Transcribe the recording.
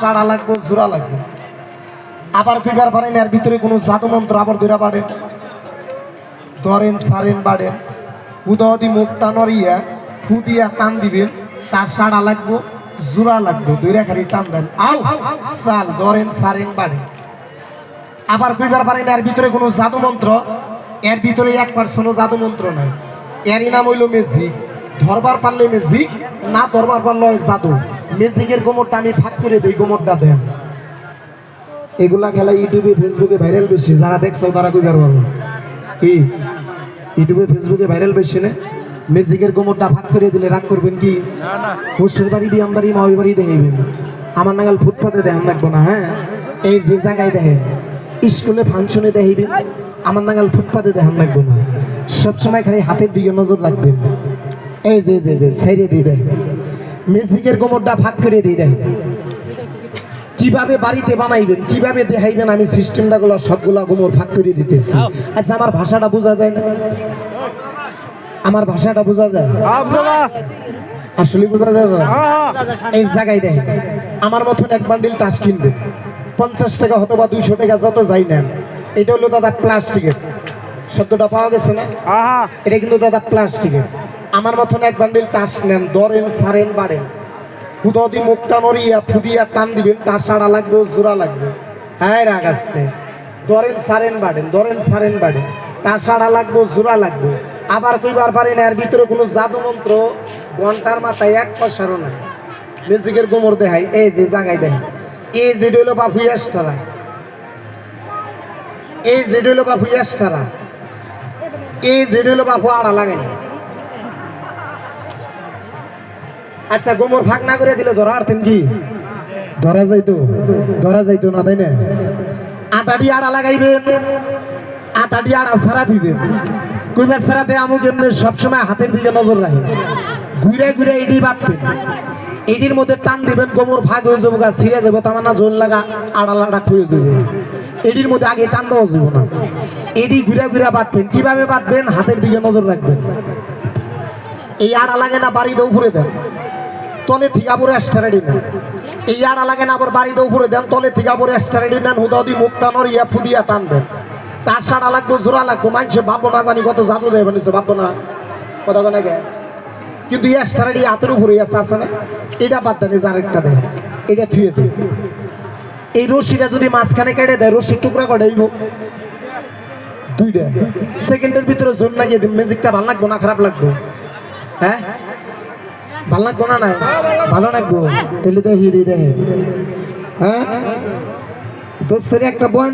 চাড়া লাগবো, জোড়া লাগবে। আবার কইবার পারেন এর ভিতরে কোনো জাদু মন্ত্র আবার দূরা বাড়েন ধরেন, সারেন বাড়েন উদয়দি মুখটা নড়িয়া ফু দিয়া টান দিবেন, তার সাড়া লাগবো, জোড়া লাগবো দুইরা খালি টান দেন। আও সাল, ধরেন, সারেন বাড়েন আবার কইবার পারেন এর ভিতরে কোনো জাদু মন্ত্র, এর ভিতরে এক পার্সেন্টও জাদু মন্ত্র নাই। এরই নাম হইল মেজিক ধরবার পারলে মেজিক না ধরবার পারলে জাদু। মেজিকের গোমরটা আমি ভাগ করে দিই গোমরটা দেন। এগুলা খেলা ইউটিউবে ফেসবুকে ভাইরাল বেশি যারা দেখছ তারা কইবার পারব? কি? ইউটিউবে ফেসবুকে ভাইরাল বেশি না? মেজিকের গোমরটা ভাগ করে দিলে রাগ করবেন কি? শ্বশুর বাড়ি বিয়াম বাড়ি মাওই বাড়ি দেখাইবেন। আমার নাগাল ফুটপাতে দেখান লাগবো না হ্যাঁ? এই যে জায়গায় দেখেন স্কুলে ফাংশনে দেখাইবেন আমার নাগাল ফুটপাতে দেখান লাগবো না। সবসময় খালি হাতের দিকে নজর রাখবেন। এই যে যে যে ছেড়ে দেয় মেজিকের গোমরটা ভাগ করে দিয়ে দেয় কীভাবে বাড়িতে বানাইবেন কীভাবে দেখাইবেন আমি সিস্টেমটা গুলো সবগুলা গোমর ভাগ করে দিতেছি। আচ্ছা আমার ভাষাটা বোঝা যায় না? আমার ভাষাটা বোঝা যায়? আসলে বোঝা যায় না? এই জায়গায় দেখেন আমার মতন এক বান্ডিল তাস কিনবে। পঞ্চাশ টাকা হতো বা দুইশো টাকা যত যাই নেন এটা হলো দাদা প্লাস্টিকের। শব্দটা পাওয়া গেছে না? এটা কিন্তু দাদা প্লাস্টিকের। আমার মতন এক বান্ডিল তাস নেন দরেন সারেন বাড়েন। হুদি মুখটা নড়িয়া ফুদিয়া টান দিবেন তার সাড়া লাগবে, জোড়া লাগবে। হ্যাঁ রাগ আসছে দরেন সারেন বাড়েন দরেন সারেন বাড়েন। তার সাড়া লাগবে, জোড়া লাগবে। আবার কইবার পারেন এর ভিতরে কোনো জাদু মন্ত্র, ঘণ্টার মাথায় এক পয়সারও নাই। মেজিকের গোমর দেখাই, এই যে জায়গায় দেখাই এই যে হইল বাপু ইয়াস্টারা এই যে হইল বাপু ইয়াস্টারা এই যে হইল বাপু আড়া লাগে না। আচ্ছা গোমর ভাগ না করে দিলে ধরা আরতেন কি? ধরা যাইতো ধরা যাইতো না, তাই না? আটাডি আড়া লাগাইবেন আটাডি আড়া সারা দিবেন। কইবা ছাড়া দে আমুক এমনি সবসময় হাতের দিকে নজর রাখেন। ঘুরে ঘুরে এডি বাটবেন এডির মধ্যে টান দিবেন, গোমর ভাগ হয়ে যাব গা, ছিঁড়ে যাব তার না জোল লাগা আড়া লাগা খুঁয়ে যাবে। এডির মধ্যে আগে টান দেওয়া যাব না। এডি ঘুরে ঘুরে বাটবেন কীভাবে বাটবেন হাতের দিকে নজর রাখবেন। এই আড়া লাগে না, বাড়িতে উপরে দেন। তলে থিকা পরে স্টারেডি নেন। এই আড়া লাগে না, আবার বাড়িতে উপরে দেন, তলে থিকা পরে স্টারেডি নেন হুদাদি মুখ টানর ইয়া ফুদিয়া টান দেন। তার সাড়া লাগবো, জোড়া লাগবো মানছে ভাববো না জানি কত জাদু দেয় বানিয়েছে ভাববো না। কথা গে কিন্তু ইয়া স্টারেডি হাতের উপরে আছে আছে না? এটা বাদ দেন, এই যে আরেকটা দেয় এটা থুয়ে দেয় এই রশিটা যদি মাঝখানে কেটে দেয়, রশির টুকরা করে দিব দুইটা। সেকেন্ডের ভিতরে জোর লাগিয়ে দিন ম্যাজিকটা ভালো লাগবো না খারাপ লাগবো? হ্যাঁ? ভালো লাগবো না নাই? ভালো লাগবো। তাহলে দেখি দেখি হ্যাঁ? দোস্তের একটা বয়ান